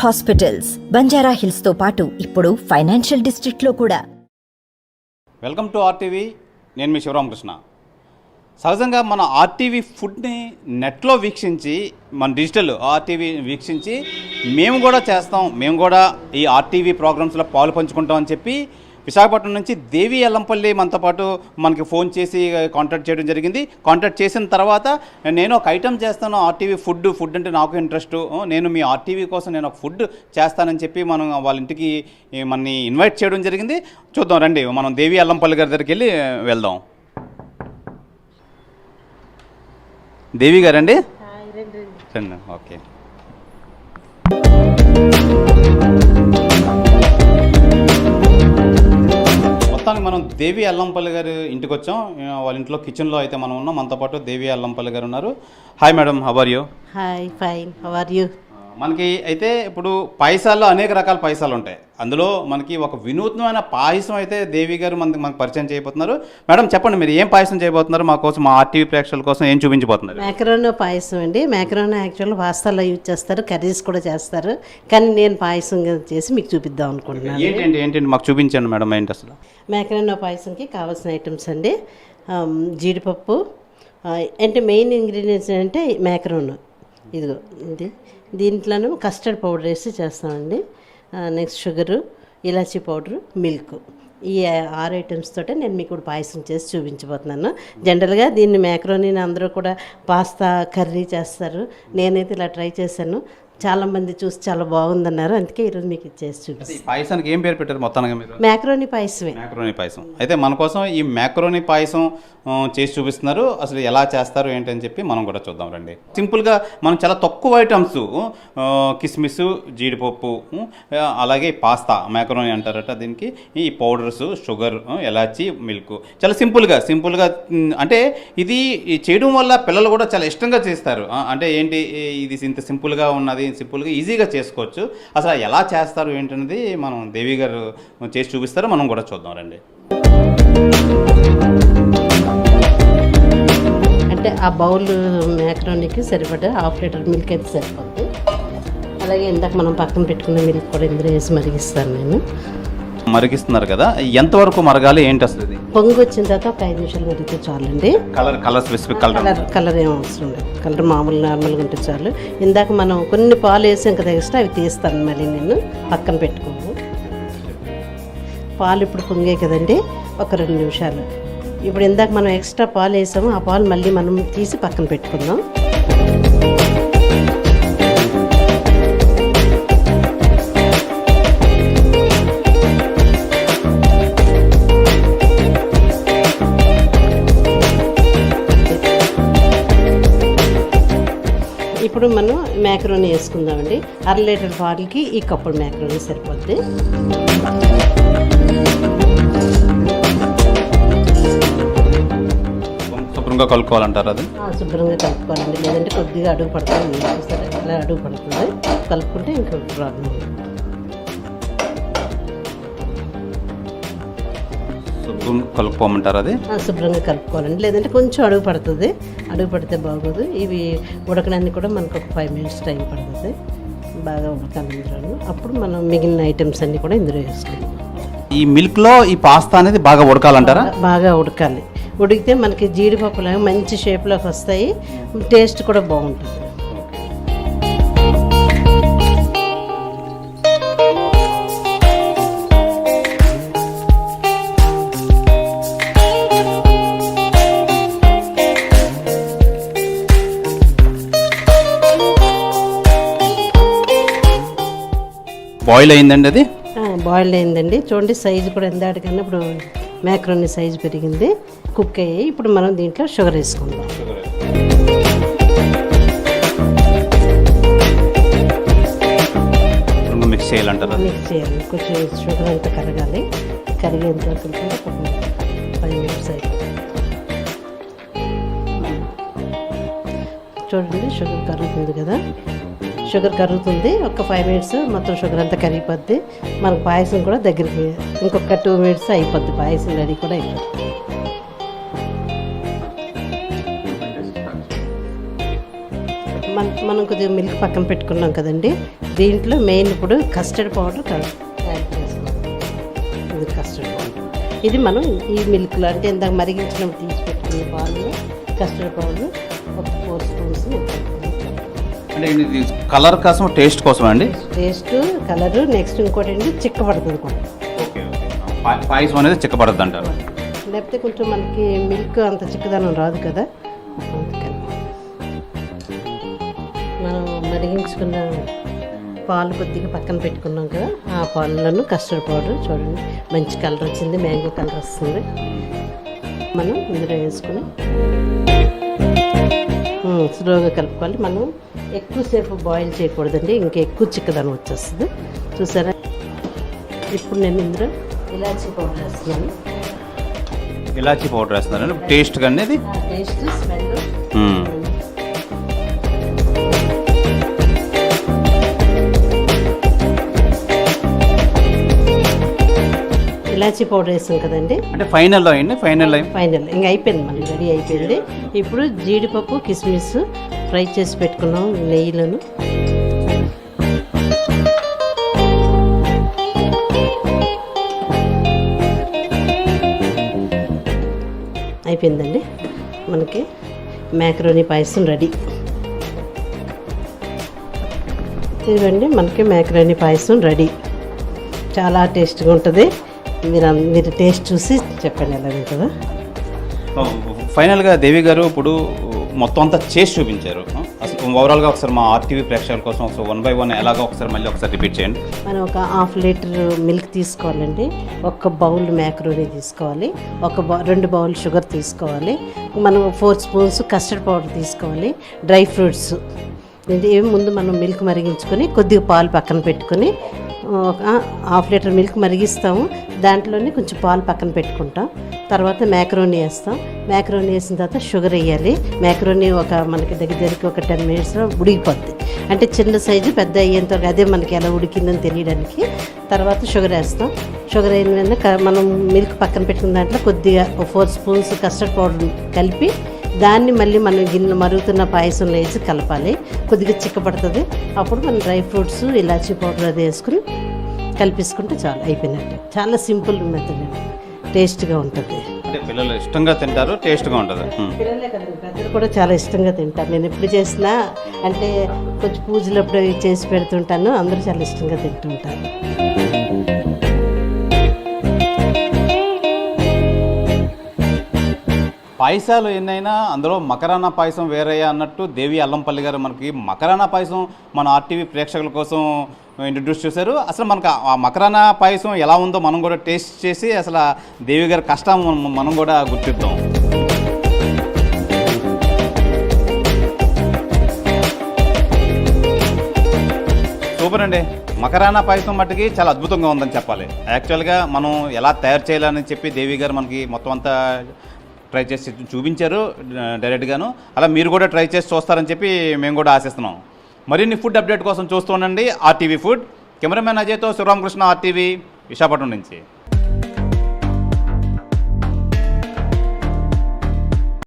Hospitals Banjara హిల్స్తో పాటు ఇప్పుడు financial డిస్ట్రిక్ట్లో కూడా. వెల్కమ్ టు ఆర్టీవీ నేను మీ శివరామకృష్ణ సహజంగా మన ఆర్టీవీ ఫుడ్ని నెట్లో వీక్షించి మన డిజిటల్ ఆర్టీవీ వీక్షించి మేము కూడా చేస్తాం. మేము కూడా ఈ ఆర్టీవీ ప్రోగ్రామ్స్లో పాలు పంచుకుంటాం అని చెప్పి విశాఖపట్నం నుంచి దేవి ఎల్లంపల్లి మనతో పాటు మనకి ఫోన్ చేసి కాంటాక్ట్ చేయడం జరిగింది. కాంటాక్ట్ చేసిన తర్వాత నేను ఒక ఐటమ్ చేస్తాను ఆర్టీవీ ఫుడ్ ఫుడ్ అంటే నాకు ఇంట్రెస్ట్. నేను మీ ఆర్టీవీ కోసం నేను ఒక ఫుడ్ చేస్తానని చెప్పి మనం వాళ్ళ ఇంటికి మనని ఇన్వైట్ చేయడం జరిగింది. చూద్దాం రండి మనం దేవి ఎల్లంపల్లి గారి దగ్గరికి వెళ్ళి వెళ్దాం. దేవి గారండి? రండి ఓకే. మొత్తానికి మనం దేవి అల్లంపల్లి గారి ఇంటికి వచ్చాం వాళ్ళ ఇంట్లో కిచెన్లో అయితే మనం ఉన్నాం. మనతో పాటు దేవి అల్లంపల్లి గారు ఉన్నారు. Hi madam how are you hi fine how are you మనకి అయితే ఇప్పుడు పాయసాల్లో అనేక రకాల పాయసాలు ఉంటాయి. అందులో మనకి ఒక వినూత్నమైన పాయసం అయితే దేవి గారు మనకి మనకు పరిచయం చేయబోతున్నారు. మేడం చెప్పండి మీరు ఏం పాయసం చేయబోతున్నారు? మా కోసం మా ఆర్టీవీ ప్రేక్షకుల కోసం ఏం చూపించబోతున్నారు? మ్యాకరోనా పాయసం అండి. మ్యాకరోనా యాక్చువల్ పాస్తాలో యూజ్ చేస్తారు కర్రీస్ కూడా చేస్తారు. కానీ నేను పాయసం చేసి మీకు చూపిద్దాం అనుకుంటున్నాను. ఏంటండి ఏంటండి మాకు చూపించండి మేడం ఏంటి అసలు? మ్యాకరోనా పాయసంకి కావాల్సిన ఐటమ్స్ అండి. జీడిపప్పు. అంటే మెయిన్ ఇంగ్రీడియంట్స్ అంటే మ్యాకరోన్ ఇదిగో ఇది. దీంట్లోనూ కస్టర్డ్ పౌడర్ వేసి చేస్తామండి. నెక్స్ట్ షుగరు ఇలాచీ పౌడరు మిల్క్. ఈ ఆరు ఐటమ్స్ తోటే నేను మీకు పాయసం చేసి చూపించబోతున్నాను. జనరల్గా దీన్ని మ్యాక్రోనీని అందరూ కూడా పాస్తా కర్రీ చేస్తారు. నేనైతే ఇలా ట్రై చేశాను. చాలామంది చూసి చాలా బాగుందన్నారు. అందుకే ఈరోజు మీకు ఇది చేసి చూపిస్తాను. పాయసానికి ఏం పేరు పెట్టారు మొత్తానికి మీరు? మ్యాక్రోనీ పాయసమే. మ్యాక్రోనీ పాయసం. అయితే మన కోసం ఈ మ్యాక్రోనీ పాయసం చేసి చూపిస్తున్నారు. అసలు ఎలా చేస్తారు ఏంటని చెప్పి మనం కూడా చూద్దాం రండి. సింపుల్గా మనం చాలా తక్కువ ఐటమ్స్ కిస్మిస్ జీడిపప్పు అలాగే పాస్తా మ్యాక్రోనీ అంటారట దీనికి. ఈ పౌడర్స్ షుగర్ ఎలాచి మిల్క్. చాలా సింపుల్గా సింపుల్గా అంటే ఇది చేయడం వల్ల పిల్లలు కూడా చాలా ఇష్టంగా చేస్తారు. అంటే ఏంటి ఇది ఇంత సింపుల్గా ఉన్నది సింపుల్గా ఈజీగా చేసుకోవచ్చు. అసలు ఎలా చేస్తారు ఏంటనేది మనం దేవి గారు చేసి చూపిస్తారు మనం కూడా చూద్దాం రండి. అంటే ఆ బౌల్ మ్యాక్రోనీకి సరిపడా హాఫ్ లీటర్ మిల్క్ అయితే సరిపోద్ది. అలాగే ఇందాక మనం పక్కన పెట్టుకున్న మిల్క్ కూడా ఇందులో వేసి మరిగిస్తాను నేను. మరిగిస్తున్నారు కదా. ఎంతవరకు మరగాలి ఏంటి అసలు ఇది? పొంగు వచ్చిన తర్వాత ఒక ఐదు నిమిషాలు మరిగితే చాలండి. Colour colour specific colour. Colour colour ఏం అవసరం లేదు కలర్ మామూలు నార్మల్గా ఉంటే చాలు. ఇందాక మనం కొన్ని పాలు వేసాం కదా ఎక్స్ట్రా అవి తీస్తాను మళ్ళీ నేను. పక్కన పెట్టుకోము. పాలు ఇప్పుడు పొంగే కదండి ఒక రెండు నిమిషాలు. ఇప్పుడు ఇందాక మనం ఎక్స్ట్రా పాలు వేసాము ఆ పాలు మళ్ళీ మనం తీసి పక్కన పెట్టుకుందాం. మ్యాక్రోనీ వేసుకుందామండి. అర లీటర్ పాలకి ఈ కప్పులు మ్యాక్రోనీ సరిపోద్ది. శుభ్రంగా కలుపుకోవాలంటారు అది? శుభ్రంగా కలుపుకోవాలండి. లేదంటే కొద్దిగా అడుగు పడుతుంది అడుగు పడుతుంది. కలుపుకుంటే ఇంకా ప్రాబ్లం శుభ్రం కలుపుకోమంటారు అది? శుభ్రంగా కలుపుకోవాలండి. లేదంటే కొంచెం అడుగు పడుతుంది. అడుగు పడితే బాగోదు. ఇవి ఉడకడానికి కూడా మనకు ఒక ఫైవ్ మినిట్స్ టైం పడుతుంది. బాగా ఉడకాలి ఇందులో అప్పుడు మనం మిగిలిన ఐటమ్స్ అన్నీ కూడా ఇందులో వేసుకోవాలి. ఈ మిల్క్లో ఈ పాస్తా అనేది బాగా ఉడకాలంటారా? బాగా ఉడకాలి. ఉడికితే మనకి జీడిపప్పులాగా మంచి షేప్లోకి వస్తాయి. టేస్ట్ కూడా బాగుంటుంది. బాయిల్ అయిందండి అది? బాయిల్ అయిందండి. చూడండి సైజు కూడా ఎంత కన్నా ఇప్పుడు మ్యాక్రోని సైజు పెరిగింది. కుక్ అయ్యాయి. ఇప్పుడు మనం దీంట్లో షుగర్ వేసుకుందాం. మిక్స్ చేయాలంటారు? మిక్స్ చేయాలి. కొంచెం షుగర్ అంతా కరగాలి. కరిగేంత వరకు ఫైవ్ మినిట్స్ అయిపోతుంది. చూడండి షుగర్ కరుగుతుంది కదా. షుగర్ కరుగుతుంది. ఒక ఫైవ్ మినిట్స్ మొత్తం షుగర్ అంతా కరిగిపోద్ది. మనకు పాయసం కూడా దగ్గరికి ఇంకొక టూ మినిట్స్ అయిపోద్ది. పాయసం రెడీ కూడా అయిపోద్ది. మన మనం కొద్దిగా మిల్క్ పక్కన పెట్టుకున్నాం కదండి. దీంట్లో మెయిన్ ఇప్పుడు కస్టర్డ్ పౌడర్ యాడ్ చేసుకోవాలి. ఇది కస్టర్డ్ పౌడర్ ఇది మనం ఈ మిల్క్లో అంటే ఇందాక మరిగించినప్పుడు తీసి పెట్టుకున్న పాలు కస్టర్డ్ పౌడర్ ఒక ఫోర్ స్పూన్స్ అంటే ఇది కలర్ కోసం టేస్ట్ కోసం అండి? టేస్ట్ కలరు నెక్స్ట్ ఇంకోటి ఏంటి? చిక్కబడుతుంది కూడా ఓకే ఓకే. పా- పాయసం అనేది చిక్కబడద్దు అంటారు. లేకపోతే కొంచెం మనకి మిల్క్ అంత చిక్కదనం రాదు కదా. అందుకని. మనం మరిగించుకున్న పాలు కొద్దిగా పక్కన పెట్టుకున్నాం కదా ఆ పాలను కస్టర్డ్ పౌడర్ చూడండి. మంచి కలర్ వచ్చింది మ్యాంగో కలర్ వస్తుంది. మనం ఇందులో వేసుకుని స్లోగా కలుపుకోవాలి. మనం ఎక్కువసేపు బాయిల్ చేయకూడదండి. ఇంకా ఎక్కువ చిక్కదనం వచ్చేస్తుంది. చూసారా? ఇప్పుడు నేను ఇందులో ఇలాచీ పౌడర్ వేస్తున్నాను. ఇలాచీ పౌడర్ వేస్తున్నారండి టేస్ట్ అనేది టేస్ట్ స్మెల్. ఇలాచీ పౌడర్ వేసాం కదండి. అంటే ఫైనల్లో అయింది ఫైనల్ ఫైనల్. ఇంకా అయిపోయింది మనకి రెడీ అయిపోయింది. ఇప్పుడు జీడిపప్పు కిస్మిస్ ఫ్రై చేసి పెట్టుకున్నాం నెయ్యిలను. అయిపోయిందండి. మనకి మ్యాక్రోనీ పాయసం రెడీ. ఇదిగోండి మనకి మ్యాక్రోనీ పాయసం రెడీ. చాలా టేస్ట్గా ఉంటుంది. మీరు మీరు టేస్ట్ చూసి చెప్పండి ఎలా ఉంటుందో. ఫైనల్గా దేవి గారు ఇప్పుడు మొత్తం అంతా చేసి చూపించారు. అసలు ఓవరాల్గా ఒకసారి మా ఆర్టీవీ ప్రేక్షకుల కోసం ఒకసారి వన్ బై వన్ ఎలాగో ఒకసారి మళ్ళీ ఒకసారి రిపీట్ చేయండి. మనం ఒక హాఫ్ లీటర్ మిల్క్ తీసుకోవాలండి. ఒక బౌల్ మ్యాక్రోనీ తీసుకోవాలి. ఒక బౌ రెండు బౌల్ షుగర్ తీసుకోవాలి. మనం ఫోర్ స్పూన్స్ కస్టర్డ్ పౌడర్ తీసుకోవాలి. Dry fruits. ఏమి ముందు మనం మిల్క్ మరిగించుకొని కొద్దిగా పాలు పక్కన పెట్టుకొని ఒక హాఫ్ లీటర్ మిల్క్ మరిగిస్తాము. దాంట్లోనే కొంచెం పాలు పక్కన పెట్టుకుంటాం. తర్వాత మ్యాక్రోనీ వేస్తాం. మ్యాక్రోనీ వేసిన తర్వాత షుగర్ వేయాలి. మ్యాక్రోనీ ఒక మనకి దగ్గర దగ్గరికి ఒక టెన్ మినిట్స్లో ఉడికిపోద్ది. అంటే చిన్న సైజు పెద్ద అయ్యేంత అదే మనకి ఎలా ఉడికిందని తెలియడానికి తర్వాత షుగర్ వేస్తాం. షుగర్ అయిన మనం మిల్క్ పక్కన పెట్టుకున్న దాంట్లో కొద్దిగా ఫోర్ స్పూన్స్ కస్టర్డ్ పౌడర్ కలిపి దాన్ని మళ్ళీ మనం గిన్నె మరుగుతున్న పాయసంలో వేసి కలపాలి. కొద్దిగా చిక్కబడుతుంది. అప్పుడు మనం డ్రై ఫ్రూట్స్ ఇలాచీ పౌడర్ అది వేసుకుని కలిపేసుకుంటే చాలా అయిపోయినట్టు. చాలా సింపుల్ మెథడ్ టేస్ట్గా ఉంటుంది. అంటే పిల్లలు ఇష్టంగా తింటారు టేస్ట్గా ఉంటుంది. పిల్లలే పెద్దలు కూడా చాలా ఇష్టంగా తింటారు. నేను ఎప్పుడు చేసినా అంటే కొంచెం పూజలప్పుడు అవి చేసి పెడుతుంటాను. అందరూ చాలా ఇష్టంగా తింటుంటారు. పాయసాలు ఎన్నైనా అందులో మకరానా పాయసం వేరయ్యా అన్నట్టు దేవి అల్లంపల్లి గారు మనకి మకరానా పాయసం మన ఆర్టీవీ ప్రేక్షకుల కోసం ఇంట్రడ్యూస్ చేశారు. అసలు మనకు ఆ మకరానా పాయసం ఎలా ఉందో మనం కూడా టేస్ట్ చేసి అసలు దేవి గారి కష్టం మనం- మనం కూడా గుర్తిద్దాం. సూపర్ అండి. మకరానా పాయసం మట్టుకి చాలా అద్భుతంగా ఉందని చెప్పాలి. యాక్చువల్గా మనం ఎలా తయారు చేయాలని చెప్పి దేవి గారు మనకి మొత్తం అంతా ట్రై చేసి చూపించారు డైరెక్ట్గాను. అలా మీరు కూడా ట్రై చేసి చూస్తారని చెప్పి మేము కూడా ఆశిస్తున్నాం. మరిన్ని ఫుడ్ అప్డేట్ కోసం చూస్తూ ఉండండి ఆర్టీవీ ఫుడ్. కెమెరామెన్ అజయ్తో శివరామకృష్ణ ఆర్టీవీ విశాఖపట్నం నుంచి.